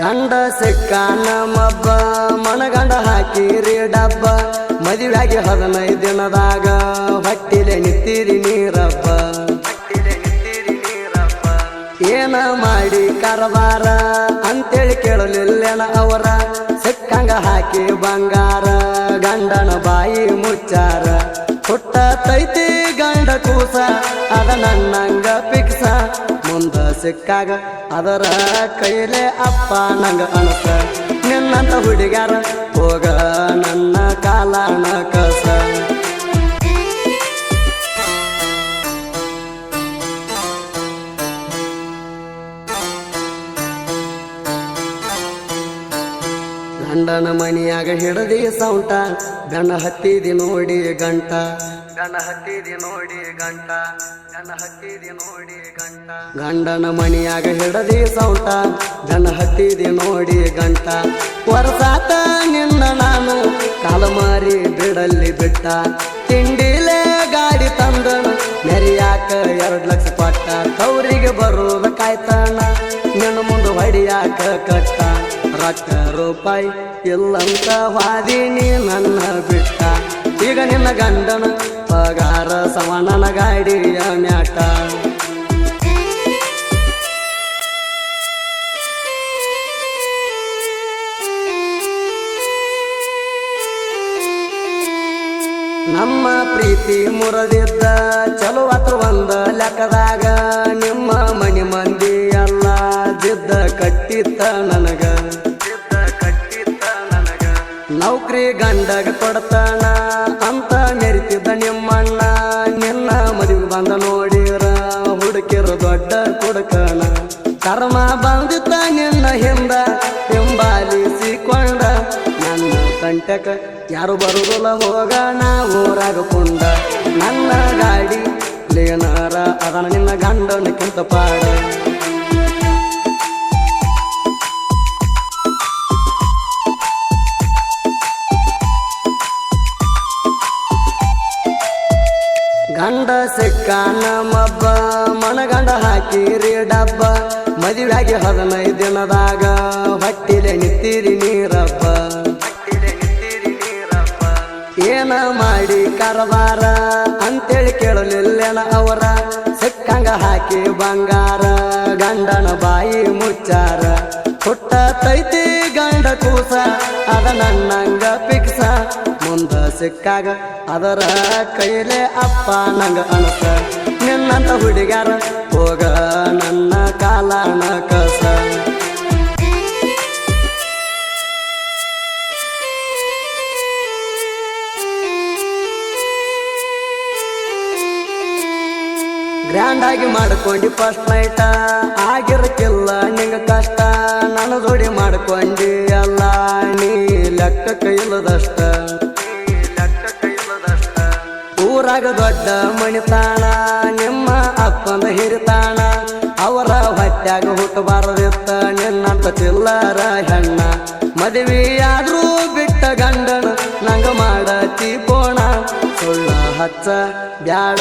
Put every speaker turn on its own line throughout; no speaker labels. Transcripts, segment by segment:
ಗಂಡ ಸಿಕ್ಕ ನಮ್ಮಬ್ಬ ಮನಗಂಡ ಹಾಕಿರಿ ಡಬ್ಬ. ಮದುವೆಯಾಗಿ ಹದಿನೈದು ದಿನದಾಗ ಹೊಟ್ಟಿಲೆ ನಿತ್ತಿರಿ ನೀರಪ್ಪ. ಏನ ಮಾಡಿ ಕರಬಾರ ಅಂತೇಳಿ ಕೇಳಲಿಲ್ಲೇನ ಅವರ? ಸಿಕ್ಕಂಗ ಹಾಕಿ ಬಂಗಾರ, ಗಂಡನ ಬಾಯಿ ಮುಚ್ಚಾರ. ಹುಟ್ಟ ತೈತಿ ಗಂಡ ಕೂಸ, ಅದ ನನ್ನಂಗ ಪಿಕ್ಸ ಮುಂದ ಸಿಕ್ಕಾಗ ಅದರ ಕೈಲೆ ಅಪ್ಪ ನಂಗ ಅನಸ. ನಿನ್ನಂತ ಹುಡುಗ್ಯಾರ ಹೋಗ ನನ್ನ ಕಾಲ ಕಸ. ಗಂಡನ ಮನಿಯಾಗ ಹಿಡದಿ ಸೌಂಟ ಗಣ ಹತ್ತಿದಿ ನೋಡಿ ಗಂಟ ಗಣ ಹತ್ತಿದಿ ನೋಡಿ ಗಂಟ. ಗಂಡನ ಮಣಿಯಾಗ ಹಿಡದಿ ಸೌಟ. ಜನ ಹತ್ತಿದಿ ನೋಡಿ ಗಂಟ. ವರ್ಷಾತ ನಿನ್ನ ನಾನು ಕಾಲ ಮಾರಿ ಬಿಡಲ್ಲಿ ಬಿಟ್ಟ. ತಿಂಡಿಲೇ ಗಾಡಿ ತಂದನು, ನೆರೆಯಾಕ ಎರಡು ಲಕ್ಷ ಪಟ್ಟ ಕೌರಿಗೆ ಬರೋದ ಕಾಯ್ತಾನ, ನಿನ್ನ ಮುಂದೆ ಹೊಡಿಯಾಕ ಕಟ್ಟ. ರೊಕ್ಕ ರೂಪಾಯಿ ಇಲ್ಲಂತ ವಾದಿನಿ ನನ್ನ ಬಿಟ್ಟ. ಈಗ ನಿನ್ನ ಗಂಡನ ಪಗಾರ ಸವಣನ ಗಾಡಿಯ ಮ್ಯಾಟ. ನಮ್ಮ ಪ್ರೀತಿ ಮುರದಿದ್ದ ಚಲೋ ಅತ್ರ ಒಂದ ಲೆಕ್ಕದಾಗ ನಿಮ್ಮ ಮನಿ ಮಂದಿ ಎಲ್ಲ ಜಿದ್ದ ಕಟ್ಟಿತ್ತ ನನಗ. ನೌಕರಿ ಗಂಡಗ ಕೊಡ್ತಾನ ಅಂತ ಮೆರಿತಿದ್ದ ನಿಮ್ಮಣ್ಣ, ನಿನ್ನ ಮದುವೆ ಬಂದ ನೋಡಿರ. ಹುಡುಕಿರ ದೊಡ್ಡ ಕುಡುಕನ. ಕರ್ಮ ಬಂದಿತ್ತ ನಿನ್ನ ಹಿಂದ, ಹಿಂಬಾಲಿಸಿಕೊಂಡ. ನನ್ನ ಕಂಟಕ ಯಾರು ಬರುದಿಲ್ಲ ಹೋಗೋಣ ಊರಾಗ ಕುಂಡ ನನ್ನ ಗಾಡಿ, ಲೇನಾರ ಅದನ ನಿನ್ನ ಕಿಂತ ಪಾಡ. ಸಿಕ್ಕ ನಮ್ಮಬ್ಬ ಮನಗಂಡ ಹಾಕಿರಿ ಡಬ್ಬ ಮದುವೆಯಾಗಿ ಹದಿನೈದು ದಿನದಾಗ ಹೊಟ್ಟಿಲೆ ನಿತ್ತಿರಿ ನೀರಪ್ಪ ಏನ ಮಾಡಿ ಕರಬಾರ ಅಂತೇಳಿ ಕೇಳಲಿಲ್ಲೇನ ಅವರ? ಸಿಕ್ಕಂಗ ಹಾಕಿ ಬಂಗಾರ, ಗಂಡನ ಬಾಯಿ ಮುಚ್ಚಾರ. ಹುಟ್ಟ ತೈತಿ ಗಂಡ ಕೂಸ, ಅದ ಮುಂದ ಸಿಕ್ಕಾಗ ಅದರ ಕೈಲೆ ಅಪ್ಪ ನಂಗ ಅನಸ. ನಿನ್ನಂತ ಹುಡುಗಾರ ಹೋಗ ನನ್ನ ಕಾಲನ ಕಸ ಗ್ರ್ಯಾಂಡ್ ಆಗಿ ಮಾಡ್ಕೊಂಡಿ ಫಸ್ಟ್ ನೈಟ ಆಗಿರಕ್ಕಿಲ್ಲ ನಿಂಗ ಕಷ್ಟ. ನನ್ನ ಜೋಡಿ ಮಾಡ್ಕೊಂಡಿ ಎಲ್ಲ ನೀ ಲೆಕ್ಕ ಇಲ್ಲದಷ್ಟ ಊರಾಗ ದೊಡ್ಡ ಮಣಿತಾಣ ನಿಮ್ಮ ಅಪ್ಪನ ಹಿರಿತಾಣ ಅವರ ಹೊಟ್ಯಾಗ ಹುಟ್ಟಬಾರದಿತ್ತ ನಿನ್ನಂತ ಚಿಲ್ಲರ ಹೆಣ್ಣ. ಮದುವೆಯಾದ್ರೂ ಬಿಟ್ಟ ಗಂಡನ ನಂಗ ಮಾಡ ತೀಪೋಣ ಸುಳ್ಳ ಹಚ್ಚ, ಬ್ಯಾಡ,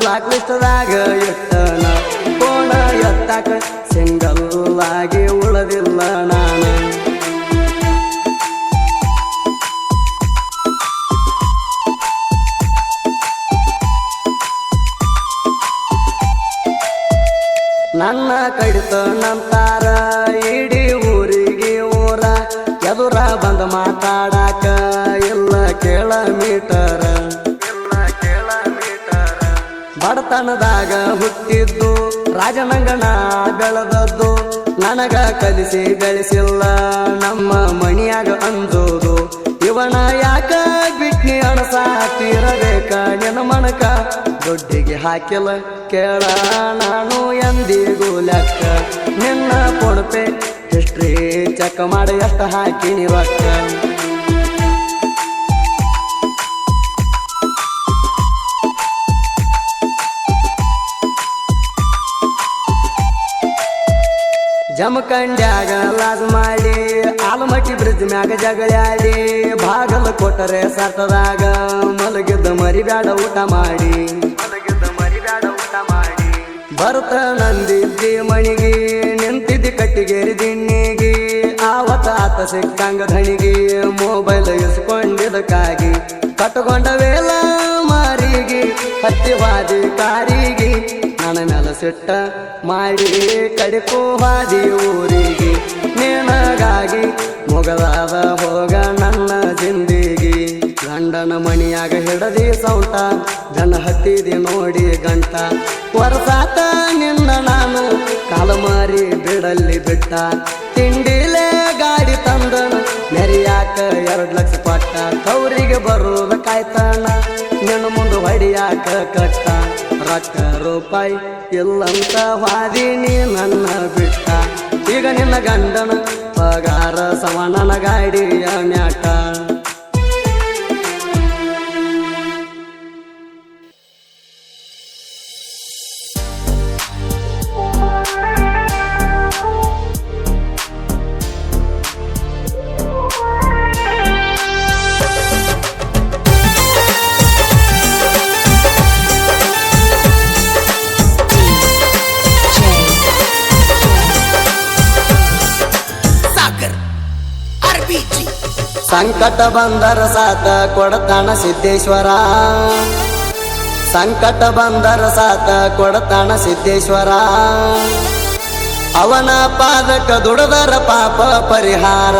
ಬ್ಲಾಕ್ ಲಿಸ್ಟ್ದಾಗ ಇಟ್ಟನ. ಕೋಣ ಎತ್ತಾಕ ಸಿಂಗಲ್ ಆಗಿ ಉಳದಿಲ್ಲ ನಾನು. ನನ್ನ ಕಡಿತ ನಂತಾರ ಇಡೀ ಊರಿಗೆ ಊರ ಎದುರ ಬಂದ ಮಾತಾಡಾಕ ಇಲ್ಲ ಕೇಳ ಮೀಟರ. ಬಡತನದಾಗ ಹುಟ್ಟಿದ್ದು ರಾಜನಂಗಣ ಬೆಳೆದದ್ದು, ನನಗ ಕಲಿಸಿ ಬೆಳೆಸಿಲ್ಲ, ನಮ್ಮ ಮಣಿಯಾಗ ಅಂದೋದು ಇವನ ಯಾಕ ಬಿಟ್ನಿ ಅಣಸಾತಿರಬೇಕ ನಿನ್ನ ಮನಕ? ದೊಡ್ಡಿಗೆ ಹಾಕಿಲ್ಲ ಕೇಳ, ನಾನು ಎಂದಿಗೂ ಲೆಕ್ಕ. ನಿನ್ನ ಪೊಣಪೆ ಹಿಸ್ಟ್ರಿ ಚೆಕ್ ಮಾಡಿ ಎಷ್ಟು ಹಾಕಿನಿ ರೊಕ್ಕ. ಜಮಖಂಡ್ಯಾಗ ಲಾಸ್ ಮಾಡಿ, ಆಲಮಟ್ಟಿ ಬ್ರಿಡ್ಜ್ ಮ್ಯಾಗ ಜಗಳಾಡಿ, ಬಾಗಲ ಕೊಟ್ಟರೆ ಸತ್ತದಾಗ ಮಲಗಿದ್ದ ಮರಿಬ್ಯಾಡ ಊಟ ಮಾಡಿ. ಬರ್ತ ನಂದಿದ್ದಿ ಮಣಿಗೆ, ನಿಂತಿದ್ದಿ ಕಟ್ಟಿಗೇರಿ ದಿಣ್ಣಿಗೆ ಆತ ಸಿಕ್ಕಂಗ ಧಣಿಗೆ ಮೊಬೈಲ್ ಇಸ್ಕೊಂಡಿದ್ದಕ್ಕಾಗಿ. ಕಟ್ಕೊಂಡ ವೇಲ ಮಾರಿಗೆ ಹತ್ತಿವಾದಿ ಕಾರಿಗೆ. ನನ್ನ ಮೇಲೆ ಸಿಟ್ಟ ಮಾಡಿ ಕಡಿಪು ಹಾದಿ ಊರಿಗೆ. ನಿನಗಾಗಿ ಮೊಗಲಾದ ಹೋಗ ನನ್ನ ಜಿಂದಿಗೆ. ಗಂಡನ ಮಣಿಯಾಗ ಹಿಡದಿ ಸೌಟ ಗಂಡ ಹತ್ತಿದಿ ಬಿಡಲ್ಲಿ ಬಿಟ್ಟ. ತಿಂಡಿಲೇ ಗಾಡಿ ತಂದಣ. ನೆರಿಯಾಕ ಎರಡು ಲಕ್ಷ ಕೊಟ್ಟ. ಕೌರಿಗೆ ಬರೋದ ಕಾಯ್ತಾನ ನಿನ್ನ ಮುಂದೆ ಹೊಡಿಯಾಕ ಕಟ್ಟ. ರೊಕ್ಕ ರೂಪಾಯಿ ಇಲ್ಲಂತ ವಾದಿನಿ ನನ್ನ ಬಿಟ್ಟ. ಈಗ ನಿನ್ನ ಗಂಡನ ಪಗಾರ ಸಮಾನನ ಗಾಡಿಯ ಮ್ಯಾಟ. ಸಂಕಟ ಬಂದರ ಸಾತ ಕೊಡತಾಣ ಸಿದ್ದೇಶ್ವರ. ಸಂಕಟ ಬಂದರ ಸಾತ ಕೊಡತಾಣ ಸಿದ್ದೇಶ್ವರ. ಅವನ ಪಾದಕ ದುಡದರ ಪಾಪ ಪರಿಹಾರ.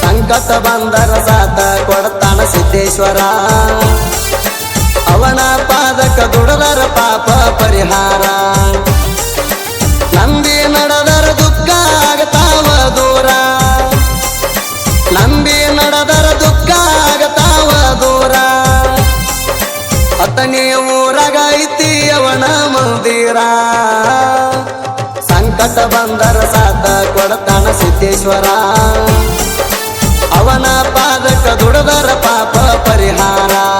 ಸಂಕಟ ಬಂದರ ಸಾತ ಕೊಡತಾಣ ಸಿದ್ದೇಶ್ವರ. ಅವನ ಪಾದಕ ದುಡದರ ಪಾಪ ಪರಿಹಾರ. ನಂದಿ ನಡೆದರ ದುಃಖ ಆಗತಾವ ದೂರ. ಸಂಕಟ ಬಂದರ ಸಾತ ಕೊಡತಾನ ಸಿದ್ದೇಶ್ವರ. ಅವನ ಪಾದಕ ದುಡದರ ಪಾಪ ಪರಿಹಾರ.